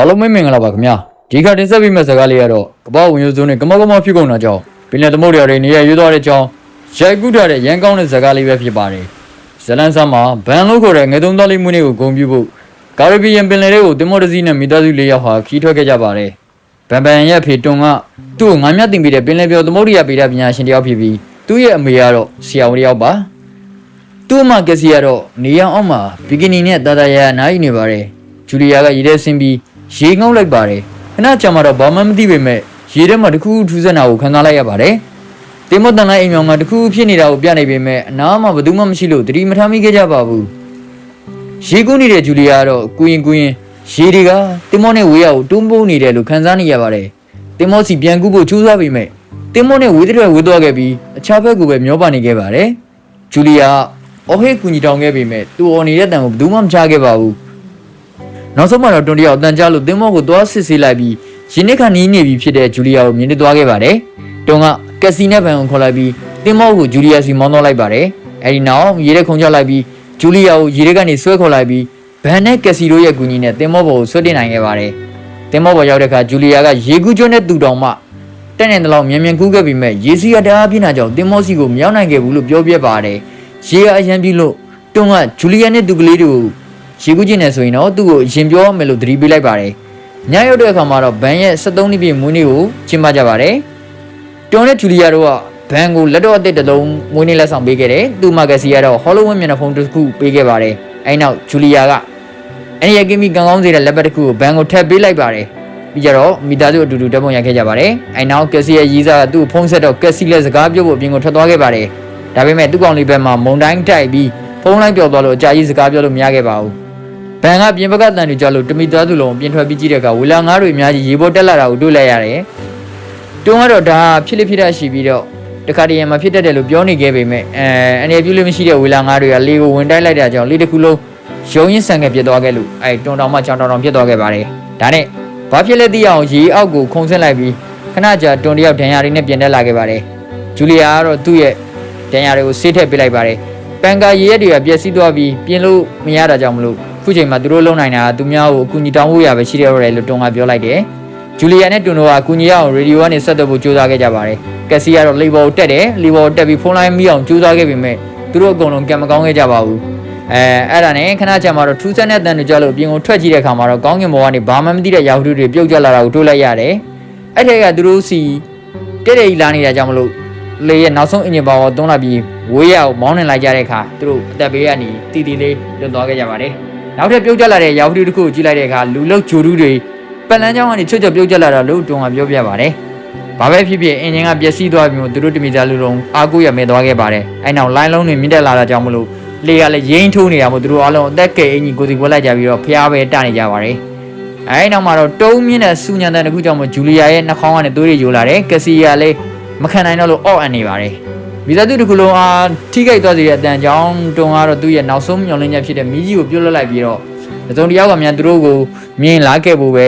အားလုံးမင်္ဂလာပါခင်ဗျာဒီခါတင်ဆက်ပေးမယ့်ဇာတ်ကားလေးကတော့ကပ္ပဝင်ရိုးစုံနဲ့ကမောကမောဖြစ်ကုန်တာကြောင့်ပင်လယ်သမုဒ္ဒရာတွေနေရရွေးသွားတဲ့ကြောင်းရိုက်ကူးထားတဲ့ရန်ကောင်းတဲ့ဇာတ်ကားလေးပဲဖြစ်ပါတယ်ဇလန်ဆန်မှာဘန်လို့ခေါ်တဲ့ငယ်သုံးသားလေးမှုလေးကိုဂုံပြဖို့ကာရဘီယံပင်လယ်တွေကိုတင်မောတစီနဲ့မိသားစုလေးယောက်ဟာခီးထွက်ခဲ့ကြပါတယ်ဘန်ဘန်ရဲ့ဖေတွန်ကသူ့ကိုငါးမြတ်တင်ပြီးတဲ့ပင်လယ်ပြောသမုဒ္ဒရာပေဒပညာရှင်တစ်ယောက်ဖြစ်ပြီးသူ့ရဲ့အမေကတော့ဆရာဝန်တစ်ယောက်ပါသူ့အမကက်စီကတော့နေရန်အောက်မှာဘီကနီနဲ့တာတာယာယာနားယူနေပါတယ်ဂျူလီယာကရေထဲဆင်းပြီး ရေငုံလိုက်ပါတယ်ခဏကြာမှတော့ဘာမှမသိပေမဲ့ရေထဲမှာတစ်ခုခုထူးဆန်းတာကိုခံစားလိုက်ရပါတယ်တင်မတန်လိုက်အိမ်မြောင်ကတစ်ခုခုဖြစ်နေတာကိုပြနေပေမဲ့အနားမှာဘယ်သူမှမရှိလို့သတိမထားမိခဲ့ကြပါဘူးရေကူးနေတဲ့ဂျူလီယာကတော့ကူရင်ကူရင်ရေတွေကတင်မောနဲ့ဝေးရကိုတွန်းပိုးနေတယ်လို့ခံစားနေရပါတယ်တင်မောစီပြန်ကူးဖို့ကြိုးစားပေမဲ့တင်မောနဲ့ဝေးတဲ့ဝေးသွားခဲ့ပြီးအခြားဘက်ကိုပဲမျောပါနေခဲ့ပါတယ်ဂျူလီယာအော်ဟေးကူညီတောင်းခဲ့ပေမဲ့သူအော်နေတဲ့တန်ကိုဘယ်သူမှမချခဲ့ပါဘူး နောက်ဆုံးမှတော့တွန်တယောက်တန်ကြလို့တင်းမောကိုသွားစစ်ဆေးလိုက်ပြီးရင်းနှက်ခနီးနေပြီဖြစ်တဲ့ဂျူလီယာကိုမြင်နေသွားခဲ့ပါတယ်တွန်ကကက်စီနဲ့ဘန်ကိုခေါ်လိုက်ပြီးတင်းမောကိုဂျူလီယာစီမောင်းတော့လိုက်ပါတယ်အဲဒီနောက်ရေထဲခုန်ချလိုက်ပြီးဂျူလီယာကိုရေထဲကနေဆွဲခေါ်လိုက်ပြီးဘန်နဲ့ကက်စီတို့ရဲ့ကူညီနဲ့တင်းမောဘောကိုဆွဲတင်နိုင်ခဲ့ပါတယ်တင်းမောဘောရောက်တဲ့အခါဂျူလီယာကရေကူးကျွန်းနဲ့တူတောင်မှတက်နေတဲ့လောက်မြန်မြန်ကူးခဲ့ပြီးမဲ့ရေစီကတအားပြင်းတာကြောင့်တင်းမောစီကိုမရောက်နိုင်ခဲ့ဘူးလို့ပြောပြပါတယ်ရေကအရန်ပြီလို့တွန်းကဂျူလီယာနဲ့သူကလေးတို့ ရေကူးကျင်နေဆိုရင်တော့သူ့ကိုအရင်ပြောမယ်လို့သတိပေးလိုက်ပါတယ်။ညရောက်တဲ့အခါမှာတော့ဘန်ရဲ့73နှစ်ပြည့်မွေးနေ့ကိုကျင်းပကြပါတယ်။တွန်းနဲ့ဂျူလီယာတို့ကဘန်ကိုလက်တော့အသစ်တစ်လုံးမွေးနေ့လက်ဆောင်ပေးခဲ့တယ်။သူ့မဂစီကတော့ဟောလိုဝင်းမျက်နှာဖုံးတစ်ခုပေးခဲ့ပါတယ်။အဲဒီနောက်ဂျူလီယာကအဲ့ဒီရကင်းမီကံကောင်းစေတဲ့လက်ပတ်တစ်ခုကိုဘန်ကိုထပ်ပေးလိုက်ပါတယ်။ပြီးကြတော့မိသားစုအတူတူတက်ပုံရခဲ့ကြပါတယ်။အဲနောက်ကက်စီရဲ့ရီးစားကသူ့ကိုဖုံးဆက်တော့ကက်စီလက်စကားပြောဖို့အပြင်ကိုထွက်သွားခဲ့ပါတယ်။ဒါပေမဲ့သူ့ကောင်လေးဘက်မှာမုံတိုင်းတိုက်ပြီးဖုန်းလိုင်းပျော်သွားလို့အကြာကြီးစကားပြောလို့မရခဲ့ပါဘူး။ ဘန်ကပြင်ပကတန်တွေကြလို့တမီသားသူလုံးပြင်ထွက်ပြီးကြည့်တဲ့အခါဝီလာငါးတွေအများကြီးရေပေါ်တက်လာတာကိုတွေ့လိုက်ရတယ်။တွန်းကတော့ဒါဖြစ်လိဖြစ်တတ်ရှိပြီးတော့တခါတည်းရံမဖြစ်တတ်တယ်လို့ပြောနေခဲ့ပေမဲ့အဲအနေပြုလို့မရှိတဲ့ဝီလာငါးတွေကလေကိုဝင်တိုက်လိုက်တာကြောင့်လေတစ်ခုလုံးရုံရင်းဆန်ခဲ့ပြစ်သွားခဲ့လို့အဲတွန်းတောင်မှချောင်းတောင်တောင်ပြစ်သွားခဲ့ပါတယ်။ဒါနဲ့ဘာဖြစ်လဲသိအောင်ရေအောက်ကိုခုန်ဆင်းလိုက်ပြီးခဏကြာတွန်းတယောက်ဒဏ်ရာတွေနဲ့ပြင်တက်လာခဲ့ပါတယ်။ဂျူလီယာကတော့သူ့ရဲ့တန်ရာတွေကိုဆေးထည့်ပေးလိုက်ပါတယ်ပန်ကာရည်ရက်တွေကပျက်စီးသွားပြီးပြင်လို့မရတာကြောင့်မလို့ ခုချိန်မှာသူတို့လုံနိုင်တာကသူများကိုအကူအညီတောင်းဖို့ရပဲရှိတယ်လို့လည်းတွန်ကပြောလိုက်တယ်ဂျူလီယာနဲ့တွန်တို့ကအကူအညီရအောင်ရေဒီယိုကနေဆက်သွယ်ဖို့ကြိုးစားခဲ့ကြပါတယ်ကက်စီကတော့လီဘော်ကိုတက်တယ်လီဘော်ကိုတက်ပြီးဖုန်းလိုင်းမိအောင်ကြိုးစားခဲ့ပေမဲ့သူတို့အကုန်လုံးကံမကောင်းခဲ့ကြပါဘူးအဲအဲ့ဒါနဲ့ခဏကြာမှတော့ထူးဆန်းတဲ့တန်တွေကြလို့ပြင်ကိုထွက်ကြည့်တဲ့အခါမှာတော့ကောင်းကင်ဘော်ကနေဘာမှမသိတဲ့ရာဟုတုတွေပြုတ်ကျလာတာကိုတွေ့လိုက်ရတယ်အဲ့ထက်ကသူတို့စီတဲ့တဲ့ကြီးလာနေတာကြောင့်မလို့လေရဲ့နောက်ဆုံးအင်ဂျင်ပါဝါသုံးလိုက်ပြီးဝေးရကိုမောင်းနှင်လိုက်ကြတဲ့အခါသူတို့အသက်ဘေးကနေတီတီလေးလွတ်သွားခဲ့ကြပါတယ်။ နောက်ထပ်ပြုတ်ကျလာတဲ့ရာဟုတုတစ်ခုကိုကြည့်လိုက်တဲ့အခါလူလုတ်ဂျိုတုတွေပက်လန်းချောင်းကနေချွတ်ချွတ်ပြုတ်ကျလာတာလို့တွန်ကပြောပြပါတယ်။ဘာပဲဖြစ်ဖြစ်အင်ဂျင်ကပျက်စီးသွားပြီးမှသူတို့တမိသားလူလုံးအားကိုးရမဲသွားခဲ့ပါတယ်။အဲနောက်လိုင်းလုံးတွေမြင့်တက်လာတာကြောင့်မလို့လေကလည်းရိမ့်ထိုးနေတာမို့သူတို့အားလုံးအသက်ကဲအင်ကြီးကိုစီပွဲလိုက်ကြပြီးတော့ဖျားပဲတနေကြပါတယ်။အဲနောက်မှာတော့တုံးမြင့်တဲ့စူညံတဲ့တစ်ခုကြောင့်မို့ဂျူလီယာရဲ့နှာခေါင်းကနေသွေးတွေယိုလာတယ်။ကက်စီယာလည်းမခံနိုင်တော့လို့အော့အန်နေပါတယ် မိသားစုတစ်ခုလုံးအားထိခိုက်သွားစေတဲ့အတန်ကြောင့်တွန်ကတော့သူ့ရဲ့နောက်ဆုံးမျှော်လင့်ချက်ဖြစ်တဲ့မီးကြီးကိုပြုတ်လွတ်လိုက်ပြီးတော့တစုံတစ်ယောက်ကမြန်သူတို့ကိုမြင်လာခဲ့ဖို့ပဲ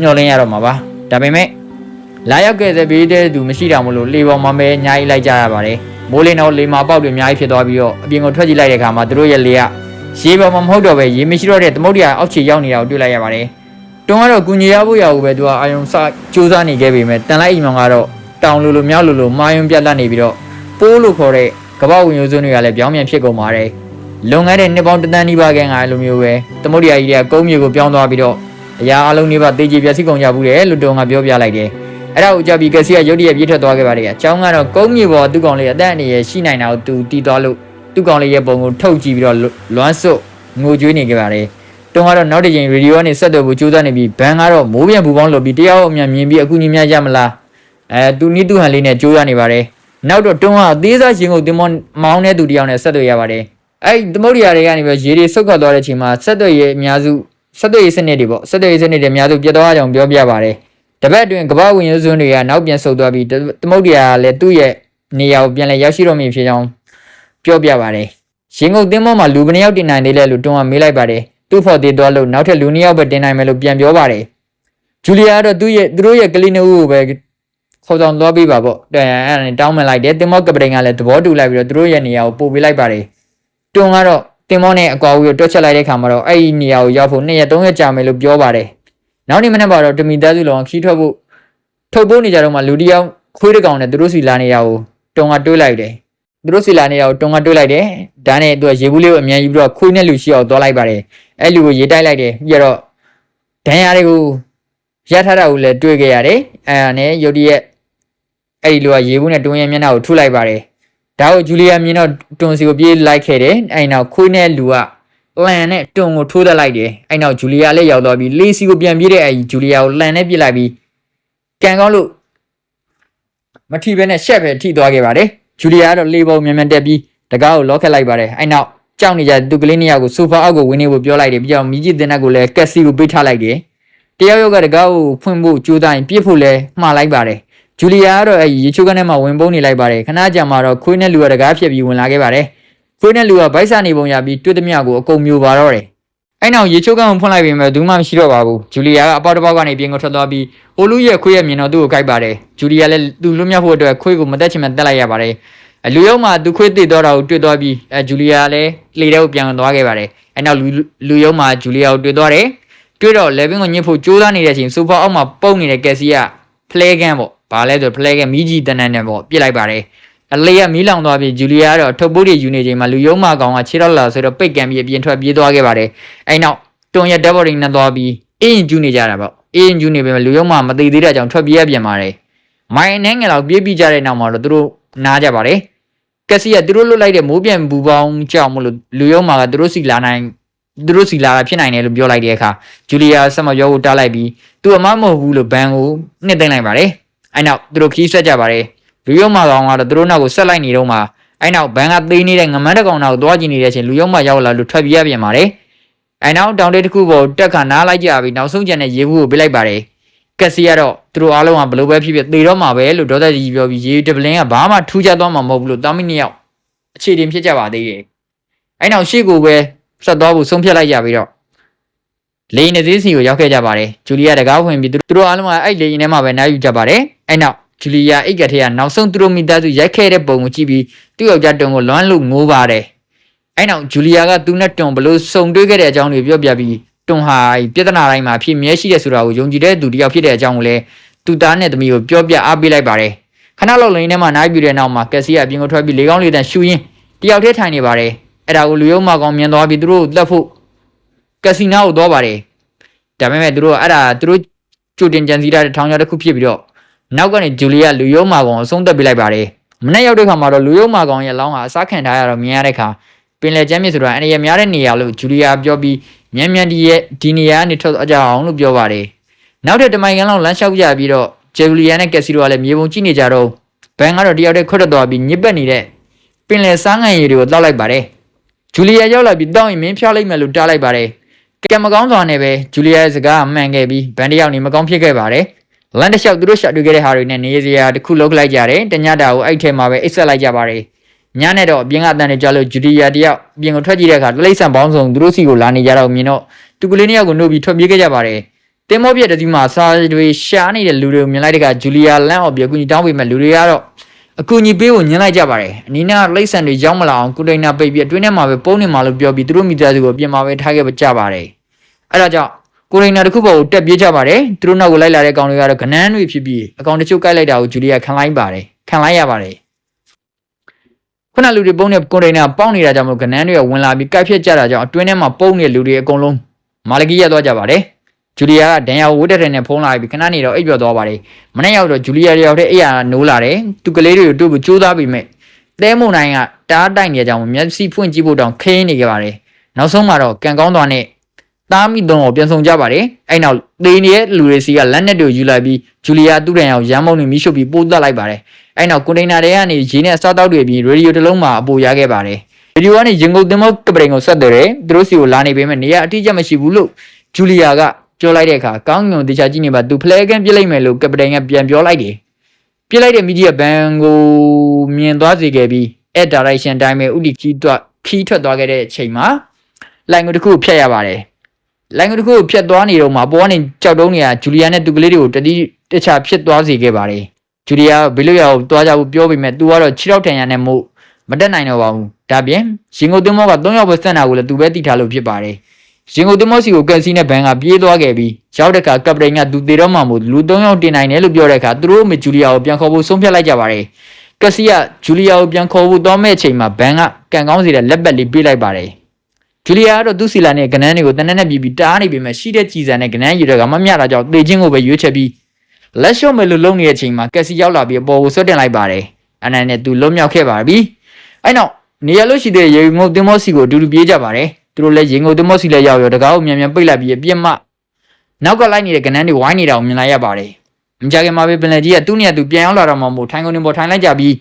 မျှော်လင့်ရတော့မှာပါဒါပေမဲ့လာရောက်ခဲ့တဲ့ဘေးတဲ့သူမရှိတာမလို့လေပေါ်မှာပဲညာကြီးလိုက်ကြရပါတယ်မိုးလင်းတော့လေမာပေါက်တွေအများကြီးဖြစ်သွားပြီးတော့အပြင်ကိုထွက်ကြည့်လိုက်တဲ့အခါမှာသူတို့ရဲ့လေကရေပေါ်မှာမဟုတ်တော့ပဲရေမရှိတော့တဲ့သမုဒ္ဒရာအောက်ခြေရောက်နေတာကိုတွေ့လိုက်ရပါတယ်တွန်ကတော့ကုညီရဖို့ရဖို့ပဲသူကအာယုံစစူးစမ်းနေခဲ့ပေမဲ့တန်လိုက်အိမ်မောင်ကတော့တောင်လိုလိုမြောက်လိုလိုမာယွန်ပြတ်လက်နေပြီးတော့ ပိုးလို့ခေါ်တဲ့ကပ္ပဝင်ရိုးစွန်းတွေကလည်းပြောင်းပြန်ဖြစ်ကုန်ပါတယ်လွန်ခဲ့တဲ့နှစ်ပေါင်းတစ်သန်းနီးပါးခန့်ကလိုမျိုးပဲသမုဒ္ဒရာကြီးတွေကကုန်းမြေကိုပြောင်းသွားပြီးတော့အရာအလုံးတွေပါတေးကြီးပြက်စီကုန်ကြဘူးတယ်လို့တုံကပြောပြလိုက်တယ်အဲ့ဒါကိုကြပြီးကက်စီကရုတ်တရက်ပြေးထွက်သွားခဲ့ပါတယ်အကြောင်းကတော့ကုန်းမြေပေါ်သူ့ကောင်လေးအသက်အန္တရာယ်ရှိနိုင်တာကိုသူတီးသွားလို့သူ့ကောင်လေးရဲ့ပုံကိုထုတ်ကြည့်ပြီးတော့လွမ်းစွတ်ငိုကြွေးနေခဲ့ပါတယ်တုံကတော့နောက်တစ်ချိန်ရေဒီယိုကနေဆက်သွယ်ဖို့ကြိုးစားနေပြီးဘန်ကတော့မိုးပြန်ပူပေါင်းလုပ်ပြီးတယောက်အမြန်မြင်ပြီးအကူအညီများရမလားအဲသူနီးသူဟန်လေးနဲ့ကြိုးရနေပါတယ် နောက်တော့တွန်းကအသေးစားရှင်ကိုတင်မောမောင်းတဲ့သူတယောက်နဲ့ဆက်သွယ်ရပါတယ်အဲ့သမုဒ္ဒရာတွေကနေပြီးရေတွေဆုတ်ခွာသွားတဲ့အချိန်မှာဆက်သွယ်ရေးအများစုဆက်သွယ်ရေးစနစ်တွေပေါ့ဆက်သွယ်ရေးစနစ်တွေအများစုပြတ်သွားကြအောင်ပြောပြပါတယ်တပတ်အတွင်းကမ္ဘာဝင်ရုံးစွန်းတွေကနောက်ပြန်ဆုတ်သွားပြီးသမုဒ္ဒရာကလည်းသူ့ရဲ့နေရာကိုပြန်လဲရောက်ရှိတော့မည်ဖြစ်ကြောင်းပြောပြပါတယ်ရှင်ကုန်တင်မောမှာလူကနေရောက်တင်နိုင်သေးလဲလို့တွန်းကမေးလိုက်ပါတယ်သူ့ဖို့တည်သွားလို့နောက်ထပ်လူနှစ်ယောက်ပဲတင်နိုင်မယ်လို့ပြန်ပြောပါတယ်ဂျူလီယာကတော့သူ့ရဲ့သူတို့ရဲ့ကလေးနှစ်ဦးကိုပဲ ခေါ်ဆောင်သွားပေးပါပေါ့တဲ့အဲ့ဒါနဲ့တောင်းပန်လိုက်တယ်တင်မောကပတိန်ကလည်းသဘောတူလိုက်ပြီးတော့သူတို့ရဲ့နေရာကိုပို့ပေးလိုက်ပါတယ်တွန်ကတော့တင်မောနဲ့အကွာဦးကိုတွက်ချက်လိုက်တဲ့ခါမှာတော့အဲ့ဒီနေရာကိုရောက်ဖို့2ရက်3ရက်ကြာမယ်လို့ပြောပါတယ်နောက်နေ့မနေ့မှာတော့တမီသားစုလုံးခီးထွက်ဖို့ထုတ်ပိုးနေကြတော့မှလူတစ်ယောက်ခွေးတစ်ကောင်နဲ့သူတို့စီလာနေတာကိုတုံကတွေးလိုက်တယ်သူတို့စီလာနေတာကိုတုံကတွေးလိုက်တယ်ဒါနဲ့သူကရေဘူးလေးကိုအမြန်ယူပြီးတော့ခွေးနဲ့လူရှိအောင်သွားလိုက်ပါတယ်အဲ့လူကိုရေတိုက်လိုက်တယ်ပြီးတော့ဒဏ်ရာတွေကိုရထားတာကိုလည်းတွေးခဲ့ရတယ်အဲဒါနဲ့ယုတ်တရက် အဲ့ဒီလူကရေဘူးနဲ့တွန်းရဲမျက်နှာကိုထုလိုက်ပါတယ်ဒါကိုဂျူလီယာမြင်တော့တွန်စီကိုပြေးလိုက်ခဲ့တယ်အဲ့နောက်ခွေးနဲ့လူကလန်နဲ့တွန်ကိုထိုးသက်လိုက်တယ်အဲ့နောက်ဂျူလီယာလည်းရောက်သွားပြီးလေစီကိုပြန်ပြေးတဲ့အဲ့ဂျူလီယာကိုလန်နဲ့ပြစ်လိုက်ပြီးကန်ကောင်းလို့မထီပဲနဲ့ရှက်ပဲထိသွားခဲ့ပါတယ်ဂျူလီယာကတော့လေပုံမြန်မြန်တက်ပြီးတကားကိုလောခက်လိုက်ပါတယ်အဲ့နောက်ကြောက်နေကြသူကလေးနှစ်ယောက်ကိုဆိုဖာအောက်ကိုဝင်နေဖို့ပြောလိုက်တယ်ပြီးတော့မြကြီးတင်တဲ့ကိုလည်းကက်စီကိုပေးထားလိုက်တယ်တယောက်ယောက်ကတကားကိုဖွင့်ဖို့ကြိုးစားရင်ပြစ်ဖို့လည်းမှားလိုက်ပါတယ် ဂျူလီယာကတော့အဲ့ရေချိုးကနေမှဝင်ပုန်းနေလိုက်ပါတယ်ခဏကြာမှတော့ခွေးနဲ့လူကတကားဖြစ်ပြီးဝင်လာခဲ့ပါတယ်ခွေးနဲ့လူကဗိုက်စာနေပုံရပြီးတွေ့သမျှကိုအကုန်မျိုးပါတော့တယ်။အဲ့နောက်ရေချိုးကန်းကိုဖွင့်လိုက်ပြီးမှဘူးမှမရှိတော့ပါဘူး။ဂျူလီယာကအပေါက်တစ်ပေါက်ကနေပြင်ကိုထွက်သွားပြီးဟိုလူရဲ့ခွေးရဲ့မြင်တော့သူ့ကိုကြိုက်ပါတယ်။ဂျူလီယာလည်းသူ့လွတ်မြောက်ဖို့အတွက်ခွေးကိုမတက်ချင်မှတက်လိုက်ရပါတယ်။အလူယုံမှာသူခွေးတိတ်တော့တာကိုတွေ့သွားပြီးအဲဂျူလီယာလည်းလေထဲကိုပြန်သွားခဲ့ပါတယ်။အဲ့နောက်လူလူယုံမှာဂျူလီယာကိုတွေ့သွားတယ်။တွေ့တော့လေဗင်းကိုညှစ်ဖို့ကြိုးစားနေတဲ့အချိန်ဆိုဖာအောက်မှာပုတ်နေတဲ့ကက်စီက ဖလဲကန်ပေါ့။ဘာလဲဆိုဖလဲကန်မီးကြီးတန်းတန်းနဲ့ပေါ့ပြစ်လိုက်ပါတယ်။အလေးကမီးလောင်သွားပြီးဂျူလီယာကတော့ထုတ်ပိုးတွေယူနေချိန်မှာလူယုံမကောင်ကခြေတော့လာဆိုတော့ပိတ်ကန်ပြီးအပြင်ထွက်ပြေးသွားခဲ့ပါတယ်။အဲ့နောက်တွန်ရဓာတ်ဘော်ရင်းနဲ့သွားပြီးအင်းကျူးနေကြတာပေါ့။အင်းကျူးနေပေမဲ့လူယုံမမသိသေးတဲ့ကြောင့်ထွက်ပြေးရပြန်ပါတယ်။မိုင်းနဲ့ငယ်လောက်ပြေးပြီးကြတဲ့နောက်မှာတော့သူတို့နားကြပါတယ်။ကက်စီကသူတို့လွတ်လိုက်တဲ့မိုးပြန်ဘူပေါင်းကြောင့်မလို့လူယုံမကသူတို့စီလာနိုင် သူတို့စီလာတာဖြစ်နိုင်တယ်လို့ပြောလိုက်တဲ့အခါဂျူလီယာဆက်မပြောဖို့တားလိုက်ပြီးသူအမမဟုတ်ဘူးလို့ဘန်ကိုနှစ်သိမ့်လိုက်ပါတယ်။အဲ့နောက်သူတို့ခီးဆက်ကြပါတယ်။လူယုံမကောင်ကတော့သူတို့နောက်ကိုဆက်လိုက်နေတော့မှအဲ့နောက်ဘန်ကသေးနေတဲ့ငမန်းတစ်ကောင်နောက်ကိုသွားကြည့်နေတဲ့အချိန်လူယုံမရောက်လာလို့ထွက်ပြေးရပြန်ပါတယ်။အဲ့နောက်တောင်တေးတစ်ခုပေါ်တက်ခါနားလိုက်ကြပြီးနောက်ဆုံးကျန်တဲ့ရေဘူးကိုပေးလိုက်ပါတယ်။ကက်စီကတော့သူတို့အားလုံးကဘလို့ပဲဖြစ်ဖြစ်သေတော့မှာပဲလို့ဒေါသကြီးပြောပြီးရေတပလင်းကဘာမှထူးခြားသွားမှာမဟုတ်ဘူးလို့တာမီနှစ်ယောက်အခြေတင်ဖြစ်ကြပါသေးတယ်။အဲ့နောက်ရှေ့ကိုပဲ ဆက်သွားဖို့ဆုံးဖြတ်လိုက်ကြပြီးတော့လေနေသေးစီကိုရောက်ခဲ့ကြပါတယ်။ဂျူလီယာတကားဝင်ပြီးသူတို့အားလုံးကအဲ့လေရင်ထဲမှာပဲနားယူကြပါတယ်။အဲ့နောက်ဂျူလီယာအိတ်ကထဲကနောက်ဆုံးသူတို့မိသားစုရိုက်ခဲ့တဲ့ပုံကိုကြည့်ပြီးသူ့ယောက်ျားတုံကိုလွမ်းလို့ငိုးပါတယ်။အဲ့နောက်ဂျူလီယာကသူနဲ့တုံဘလို့စုံတွေ့ခဲ့တဲ့အကြောင်းတွေပြောပြပြီးတုံဟာပြဿနာတိုင်းမှာဖြစ်မြဲရှိတဲ့ဆိုတာကိုယုံကြည်တဲ့သူတစ်ယောက်ဖြစ်တဲ့အကြောင်းကိုလည်းသူသားနဲ့သမီးကိုပြောပြအားပေးလိုက်ပါတယ်။ခဏလောက်လိန်ထဲမှာနိုင်ပြတဲ့နောက်မှာကက်စီကအပြင်ကိုထွက်ပြီးလေကောင်းလေးတန်ရှူရင်းတယောက်တည်းထိုင်နေပါတယ်။ အဲ့ဒါကိုလူယုံမကောင်မြင်သွားပြီးသူတို့လက်ဖို့ကက်စီနာကိုသွားပါတယ်။ဒါပေမဲ့သူတို့ကအဲ့ဒါသူတို့ကြိုတင်ကြံစည်ထားတဲ့ထောင်ချောက်တစ်ခုဖြစ်ပြီးတော့နောက်ကနေဂျူလီယာလူယုံမာကောင်အဆုံးသက်ပေးလိုက်ပါတယ်မနေ့ရောက်တဲ့ခါမှာတော့လူယုံမာကောင်ရဲ့လောင်းဟာအစားခံထားရတော့မြင်ရတဲ့ခါပင်လယ်ကျမ်းမြေဆိုတာအနေရများတဲ့နေရာလို့ဂျူလီယာပြောပြီးမြန်မြန်ဒီရဲ့ဒီနေရာကနေထွက်ကြအောင်လို့ပြောပါတယ်နောက်တဲ့တမိုင်ကန်လောက်လမ်းလျှောက်ကြပြီးတော့ဂျူလီယာနဲ့ကက်စီတို့ကလည်းမြေပုံကြည့်နေကြတော့ဘန်ကတော့တယောက်တည်းခွတ်ထွက်သွားပြီးညစ်ပတ်နေတဲ့ပင်လယ်စားငံရည်တွေကိုတောက်လိုက်ပါတယ် ဂျူလီယာရောက်လာပြီးတောင်းရင်မင်းဖျောက်လိုက်မယ်လို့တားလိုက်ပါတယ်ကံမကောင်းစွာနဲ့ပဲဂျူလီယာရဲ့စကားအမှန်ခဲ့ပြီးဘန်တယောက်နေမကောင်းဖြစ်ခဲ့ပါတယ်လန်တလျှောက်သူတို့ရှာတွေ့ခဲ့တဲ့ဟာတွေနဲ့နေစရာတစ်ခုလောက်လိုက်ကြတယ်တညတာကိုအဲ့ထဲမှာပဲအိတ်ဆက်လိုက်ကြပါတယ်ညနေတော့အပြင်ကအတန်တွေကြားလို့ဂျူဒီယာတယောက်အပြင်ကိုထွက်ကြည့်တဲ့အခါတလိမ့်ဆန်ပေါင်းစုံသူတို့စီကိုလာနေကြတော့မြင်တော့သူကလေးနှစ်ယောက်ကိုနှုတ်ပြီးထွက်ပြေးခဲ့ကြပါတယ်တင်မောပြက်တစ်စီးမှာစာတွေရှာနေတဲ့လူတွေကိုမြင်လိုက်တဲ့အခါဂျူလီယာလန်အော်ပြကူညီတောင်းပေးမဲ့လူတွေကတော့ အကူအညီပေးဖို့ညှင်းလိုက်ကြပါတယ်အနီးနားလိမ့်ဆန်တွေရောက်မလာအောင်ကုတိန်နာပိတ်ပြီးအတွင်းထဲမှာပဲပုံနေမှာလို့ပြောပြီးသူတို့မိသားစုကိုပြင်မှာပဲထားခဲ့ကြပါတယ်အဲ့ဒါကြောင့်ကိုရိနာတစ်ခုပေါ်ကိုတက်ပြေးကြပါတယ်သူတို့နောက်ကိုလိုက်လာတဲ့ကောင်တွေကတော့ကနန်းတွေဖြစ်ပြီးအကောင်တချို့ကိုက်လိုက်တာကိုဂျူလီယာခံလိုက်ပါတယ်ခံလိုက်ရပါတယ်ခုနလူတွေပုံနဲ့ကိုရိနာပေါင်းနေတာကြောင့်မလို့ကနန်းတွေကဝင်လာပြီးကိုက်ဖြတ်ကြတာကြောင့်အတွင်းထဲမှာပုံနေတဲ့လူတွေအကုန်လုံးမာလကီရသွားကြပါတယ် ဂျူလီယာကဒန်ယာဝိုးတက်တဲ့နဲ့ဖုန်းလာပြီးခဏနေတော့အိပ်ပျော်သွားပါတယ်မနေ့ရောက်တော့ဂျူလီယာရောက်တဲ့အိယာနိုးလာတယ်သူကလေးတွေကိုတို့ဖို့ကြိုးစားပြီးမဲ့တဲမုန်တိုင်းကတားတိုက်နေကြအောင်မျက်စိဖွင့်ကြည့်ဖို့တောင်ခင်းနေကြပါတယ်နောက်ဆုံးမှာတော့ကံကောင်းသွားနဲ့သားမိသုံးကိုပြန်ဆောင်ကြပါတယ်အဲ့နောက်သေနေတဲ့လူတွေစီကလက်နက်တွေယူလိုက်ပြီးဂျူလီယာသူ့တန်အောင်ရမ်းမုံတွေမိရှုပ်ပြီးပိုးတက်လိုက်ပါတယ်အဲ့နောက်ကွန်တိန်နာတွေကနေရေနဲ့စားတောက်တွေပြီးရေဒီယိုတစ်လုံးမှာအပိုရခဲ့ပါတယ်ရေဒီယိုကနေရင်ကုန်တင်မောကပရိန်ကိုဆက်တယ်တယ်သူတို့စီကိုလာနေပေမဲ့နေရာအတိအကျမရှိဘူးလို့ဂျူလီယာက ပြောလိုက်တဲ့အခါကောင်းညွန်တေချာကြည့်နေပါသူဖလဲကန်ပြစ်လိုက်မယ်လို့ကပတိန်ကပြန်ပြောလိုက်တယ်ပြစ်လိုက်တဲ့မိကြီးကဘန်ကိုမြင်သွားစေခဲ့ပြီးအဲ့ direction တိုင်းပဲဥတီခီးတော့ခီးထွက်သွားခဲ့တဲ့အချိန်မှာလိုင်ကိုတစ်ခုဖြတ်ရပါတယ်လိုင်းကတစ်ခုကိုဖြတ်သွားနေတော့မှပေါ်ကနေကြောက်တုံးနေတာဂျူလီယာနဲ့သူကလေးတွေကိုတတိတခြားဖြစ်သွားစေခဲ့ပါတယ်ဂျူလီယာကဘီလိုယာကိုတွားကြဖို့ပြောပေမဲ့သူကတော့ခြေထောက်ထန်ရနဲ့မို့မတက်နိုင်တော့ပါဘူးဒါပြင်ရှင်ကိုသွင်းမောက၃ယောက်ပဲစက်နာကိုလည်းသူပဲတိထားလို့ဖြစ်ပါတယ် ရင်ကုန်သမောစီကိုကန်စီနဲ့ဘန်ကပြေးသွားခဲ့ပြီးရောက်တဲ့အခါကပတိန်ကသူတေတော့မှမို့လူ၃ယောက်တင်နိုင်တယ်လို့ပြောတဲ့အခါသူတို့အမေဂျူလီယာကိုပြန်ခေါ်ဖို့ဆုံးဖြတ်လိုက်ကြပါတယ်ကက်စီကဂျူလီယာကိုပြန်ခေါ်ဖို့သွားမဲ့အချိန်မှာဘန်ကကန်ကောင်းစီတဲ့လက်ပတ်လေးပေးလိုက်ပါတယ်ဂျူလီယာကတော့သူ့စီလာနဲ့ကနန်းတွေကိုတနက်နဲ့ပြီးပြီးတားနေပေမဲ့ရှိတဲ့ကြည်စံနဲ့ကနန်းရည်တွေကမမျှတာကြောင့်တေချင်းကိုပဲရွေးချက်ပြီးလက်ရှုံမဲ့လို့လုံနေတဲ့အချိန်မှာကက်စီရောက်လာပြီးအပေါ်ကိုဆွတ်တင်လိုက်ပါတယ်အနန်နဲ့သူလွတ်မြောက်ခဲ့ပါပြီအဲ့နောက်နေရာလို့ရှိတဲ့ရေငုတ်တင်မောစီကိုအတူတူပြေးကြပါတယ် သူတို့လည်းရေငုတ်တင်မောစီလည်းရောက်ရောတကားကိုမြန်မြန်ပိတ်လိုက်ပြီးအပြစ်မနောက်ကလိုက်နေတဲ့ကနန်းတွေဝိုင်းနေတာကိုမြင်လိုက်ရပါတယ်မကြခင်မှာပဲပင်လယ်ကြီးကသူ့နေရာသူပြန်ရောက်လာတော့မှမို့ထိုင်ကုန်နေပေါ်ထိုင်လိုက်ကြပြီး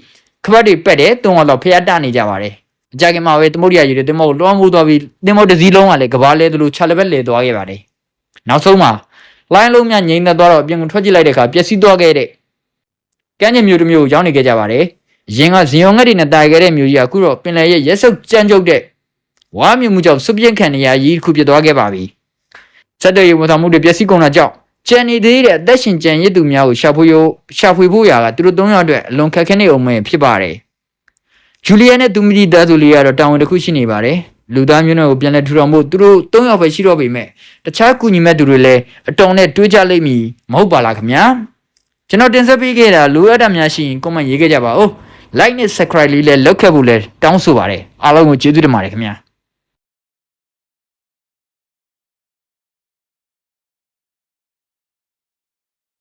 ခပတ်တွေပက်တယ်တုံးတော့ဖျက်တနေကြပါတယ်အကြခင်မှာပဲသမုဒ္ဒရာရေတွေတင်မောကိုလွှမ်းမိုးသွားပြီးတင်မောတစ်စည်းလုံးကလည်းကဘာလဲသလိုခြာလက်ဘက်လဲသွားခဲ့ပါတယ်နောက်ဆုံးမှာလိုင်းလုံးမြငိမ့်သက်သွားတော့အပြင်ကိုထွက်ကြည့်လိုက်တဲ့အခါပျက်စီးသွားခဲ့တဲ့ကမ်းခြေမျိုးတစ်မျိုးကိုရောက်နေခဲ့ကြပါတယ်ရင်ကဇင်ယုံငက်တွေနဲ့တာခဲ့တဲ့မျိုးကြီးကအခုတော့ပင်လယ်ရဲ့ရက်စုပ်ကြမ်းကြုတ်တဲ့ ဝါမြူမှုကြောင့်စုပြင်းခံနေရကြီးတစ်ခုဖြစ်သွားခဲ့ပါပြီဆက်တဲ့ရေဝန်ဆောင်မှုတွေပျက်စီးကုန်တာကြောင့်ကျန်နေသေးတဲ့အသက်ရှင်ကျန်ရစ်သူများကိုရှာဖွေရရှာဖွေဖို့ရာကသူတို့သုံးယောက်အတွက်အလွန်ခက်ခဲနေအောင်ပဲဖြစ်ပါတယ်ဂျူလီယာနဲ့သူမိဒီသားစုလေးကတော့တာဝန်တစ်ခုရှိနေပါတယ်လူသားမျိုးနွယ်ကိုပြန်လဲထူထောင်ဖို့သူတို့သုံးယောက်ပဲရှိတော့ပေမဲ့တခြားကူညီမဲ့သူတွေလည်းအတုံနဲ့တွေးကြလိမ့်မည်မဟုတ်ပါလားခင်ဗျာကျွန်တော်တင်ဆက်ပေးခဲ့တာလိုအပ်တာများရှိရင် comment ရေးခဲ့ကြပါဦး like နဲ့ subscribe လေးလည်းလုပ်ခဲ့ဖို့လည်းတောင်းဆိုပါတယ်အားလုံးကိုကျေးဇူးတင်ပါတယ်ခင်ဗျာ